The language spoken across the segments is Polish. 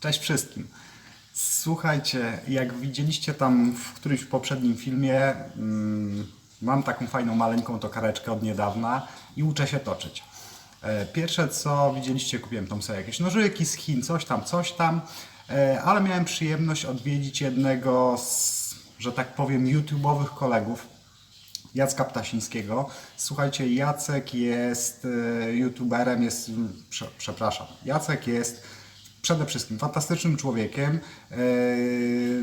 Cześć wszystkim. Słuchajcie, jak widzieliście tam w którymś poprzednim filmie, mm, mam taką fajną maleńką tokareczkę od niedawna i uczę się toczyć. E, Pierwsze co widzieliście, kupiłem tam sobie jakieś nożyki z Chin, coś tam, coś tam, e, ale miałem przyjemność odwiedzić jednego z, że tak powiem, YouTube'owych kolegów, Jacka Ptasińskiego. Słuchajcie, Jacek jest e, youtuberem, jest, prze, przepraszam, Jacek jest przede wszystkim fantastycznym człowiekiem. E,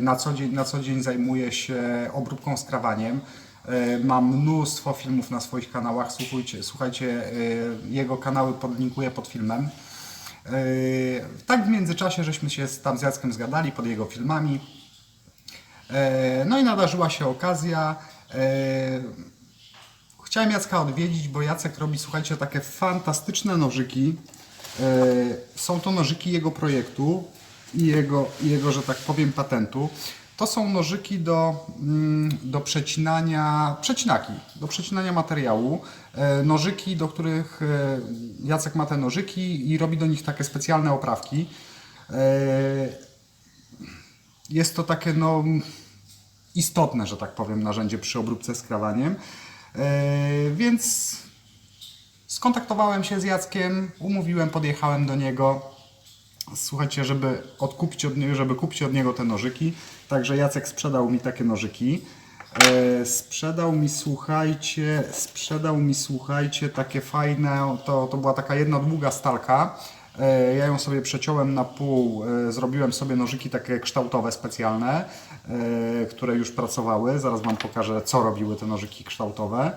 Na co dzień, na co dzień się obróbką skrawaniem. E, Ma mnóstwo filmów na swoich kanałach. Słuchajcie, słuchajcie jego kanały podlinkuję pod filmem. E, Tak w międzyczasie żeśmy się tam z Jackiem zgadali pod jego filmami. No i nadarzyła się okazja. Chciałem Jacka odwiedzić, bo Jacek robi, słuchajcie, takie fantastyczne nożyki. E, Są to nożyki jego projektu i jego, jego że tak powiem, patentu. To są nożyki do, mm, do przecinania, przecinaki, do przecinania materiału. E, Nożyki, do których e, Jacek ma te nożyki i robi do nich takie specjalne oprawki. Jest to takie no, istotne, że tak powiem, narzędzie przy obróbce skrawaniem. Więc skontaktowałem się z Jackiem, umówiłem, podjechałem do niego. Słuchajcie, żeby odkupić od żeby kupić od niego te nożyki. Także Jacek sprzedał mi takie nożyki. E, sprzedał mi, słuchajcie, sprzedał mi, słuchajcie, takie fajne, to, to była taka jedna długa stalka. E, Ja ją sobie przeciąłem na pół, e, zrobiłem sobie nożyki takie kształtowe specjalne, e, które już pracowały. Zaraz Wam pokażę, co robiły te nożyki kształtowe.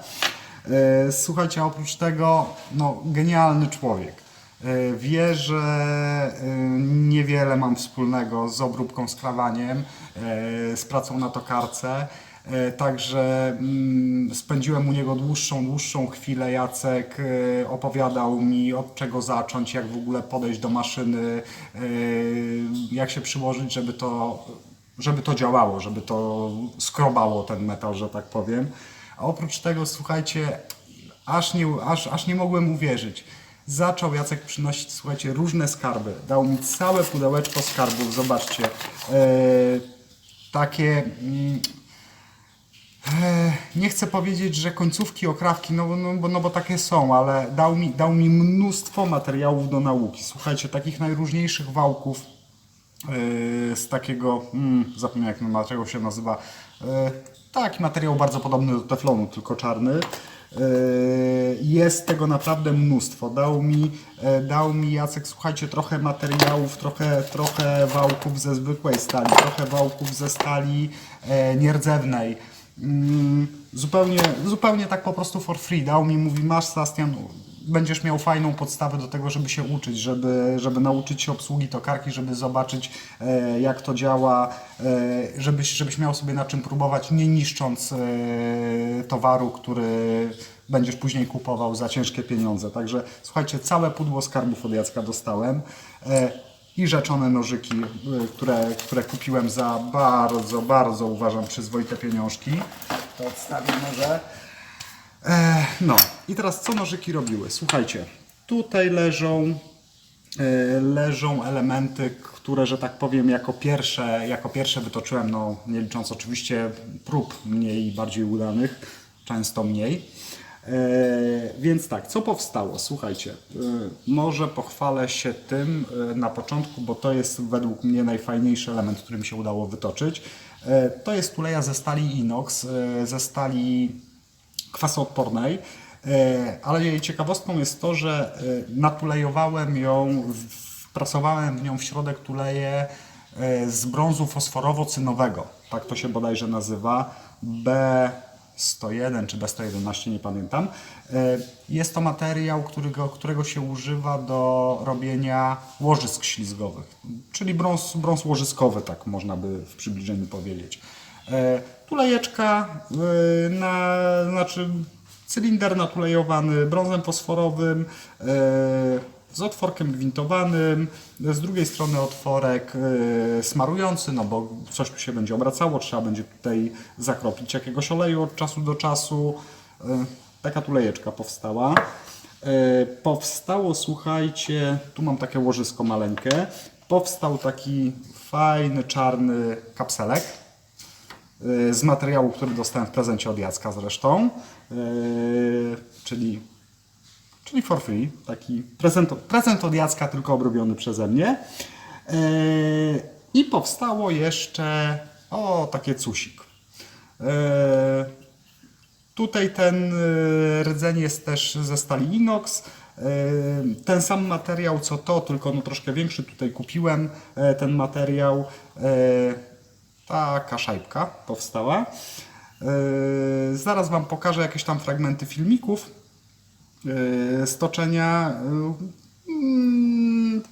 E, Słuchajcie, oprócz tego, no, genialny człowiek. E, Wie, że e, niewiele mam wspólnego z obróbką skrawaniem, z pracą na tokarce. Także mm, spędziłem u niego dłuższą, dłuższą chwilę. Jacek opowiadał mi od czego zacząć, jak w ogóle podejść do maszyny, jak się przyłożyć, żeby to, żeby to działało, żeby to skrobało ten metal, że tak powiem. A oprócz tego, słuchajcie, aż nie, aż, aż nie mogłem uwierzyć. Zaczął Jacek przynosić, słuchajcie, różne skarby. Dał mi całe pudełeczko skarbów, zobaczcie. E, takie. Mm, e, nie chcę powiedzieć, że końcówki, okrawki, no, no, bo, no bo takie są, ale dał mi, dał mi mnóstwo materiałów do nauki. Słuchajcie, takich najróżniejszych wałków e, z takiego, mm, zapomniałem jak ten materiał się nazywa, taki materiał bardzo podobny do teflonu, tylko czarny. E, Jest tego naprawdę mnóstwo. Dał mi, e, dał mi Jacek, słuchajcie, trochę materiałów, trochę, trochę wałków ze zwykłej stali, trochę wałków ze stali e, nierdzewnej. Mm, Zupełnie, zupełnie tak po prostu for free. Dał mi, mówi, masz Sebastian, będziesz miał fajną podstawę do tego, żeby się uczyć, żeby, żeby nauczyć się obsługi tokarki, żeby zobaczyć e, jak to działa, e, żebyś, żebyś miał sobie na czym próbować, nie niszcząc e, towaru, który będziesz później kupował za ciężkie pieniądze. Także słuchajcie, całe pudło skarbów od Jacka dostałem. E, i rzeczone nożyki, y, które, które kupiłem za bardzo, bardzo uważam przyzwoite pieniążki. To odstawię może. E, no i teraz co nożyki robiły? Słuchajcie, tutaj leżą, e, leżą elementy, które, że tak powiem, jako pierwsze, jako pierwsze wytoczyłem, no nie licząc oczywiście prób mniej bardziej udanych, często mniej. E, więc tak, co powstało? Słuchajcie, e, może pochwalę się tym e, na początku, bo to jest według mnie najfajniejszy element, który mi się udało wytoczyć. E, to jest tuleja ze stali inox, e, ze stali kwasoodpornej, e, ale jej ciekawostką jest to, że e, natulejowałem ją, wprasowałem w nią w środek tuleję e, z brązu fosforowo-cynowego, tak to się bodajże nazywa, B101 czy B111, nie pamiętam. Jest to materiał, którego, którego się używa do robienia łożysk ślizgowych, czyli brąz, brąz łożyskowy, tak można by w przybliżeniu powiedzieć. E, Tulejeczka e, na, znaczy cylinder natulejowany brązem fosforowym, e, z otworkiem gwintowanym, z drugiej strony otworek smarujący, no bo coś tu się będzie obracało, trzeba będzie tutaj zakropić jakiegoś oleju od czasu do czasu. Taka tulejeczka powstała. Powstało, słuchajcie, tu mam takie łożysko maleńkie. Powstał taki fajny, czarny kapselek z materiału, który dostałem w prezencie od Jacka zresztą. E, czyli, czyli for free. Taki prezent, prezent od Jacka, tylko obrobiony przeze mnie. E, I powstało jeszcze o takie cusik. Tutaj ten y, rdzeń jest też ze stali inox. Y, Ten sam materiał co to, tylko no troszkę większy. Tutaj kupiłem ten materiał. Taka szajbka powstała. E, Zaraz Wam pokażę jakieś tam fragmenty filmików stoczenia. Mm,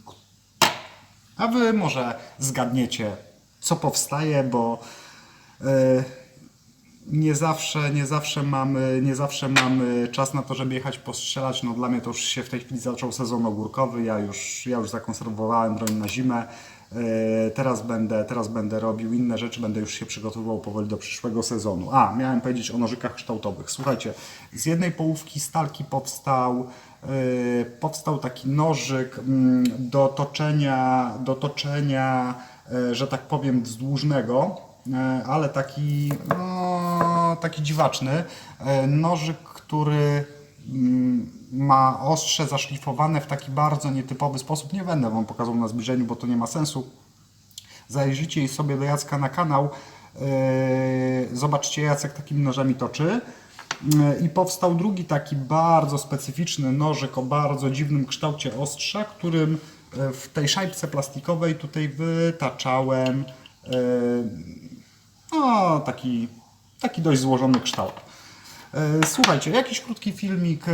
A Wy może zgadniecie, co powstaje, bo nie zawsze, nie zawsze mamy, nie zawsze mamy czas na to, żeby jechać postrzelać. No dla mnie to już się w tej chwili zaczął sezon ogórkowy. Ja już, ja już zakonserwowałem broń na zimę. E, Teraz będę, teraz będę robił inne rzeczy, będę już się przygotowywał powoli do przyszłego sezonu. A, miałem powiedzieć o nożykach kształtowych. Słuchajcie, z jednej połówki stalki powstał, e, powstał taki nożyk mm, do toczenia, do toczenia, e, że tak powiem, wzdłużnego ale taki, no, taki dziwaczny. Nożyk, który ma ostrze zaszlifowane w taki bardzo nietypowy sposób. Nie będę Wam pokazał na zbliżeniu, bo to nie ma sensu. Zajrzyjcie sobie do Jacka na kanał. e, Zobaczcie, Jacek takimi nożami toczy. E, I powstał drugi taki bardzo specyficzny nożyk o bardzo dziwnym kształcie ostrza, którym e, w tej szajbce plastikowej tutaj wytaczałem no, taki, taki dość złożony kształt. E, Słuchajcie, jakiś krótki filmik e,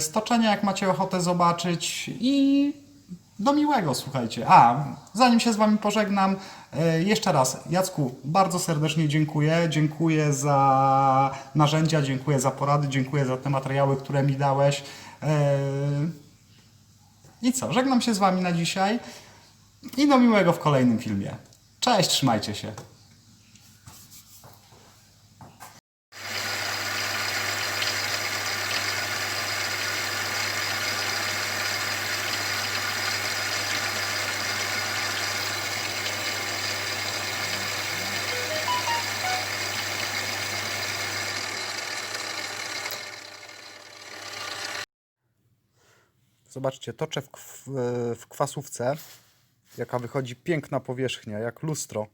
z toczenia, jak macie ochotę zobaczyć i do miłego, słuchajcie. A, zanim się z Wami pożegnam, e, jeszcze raz, Jacku, bardzo serdecznie dziękuję. Dziękuję za narzędzia, dziękuję za porady, dziękuję za te materiały, które mi dałeś. I co, żegnam się z Wami na dzisiaj i do miłego w kolejnym filmie. Cześć, trzymajcie się. Zobaczcie, toczę w, w kwasówce, jaka wychodzi piękna powierzchnia, jak lustro.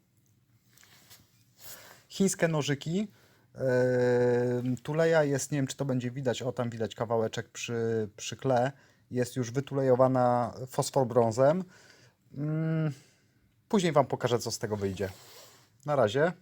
Chińskie nożyki. Yy, Tuleja jest, nie wiem czy to będzie widać, o tam widać kawałeczek przy, przy kle. Jest już wytulejowana fosfor brązem. Mm, Później Wam pokażę, co z tego wyjdzie. Na razie.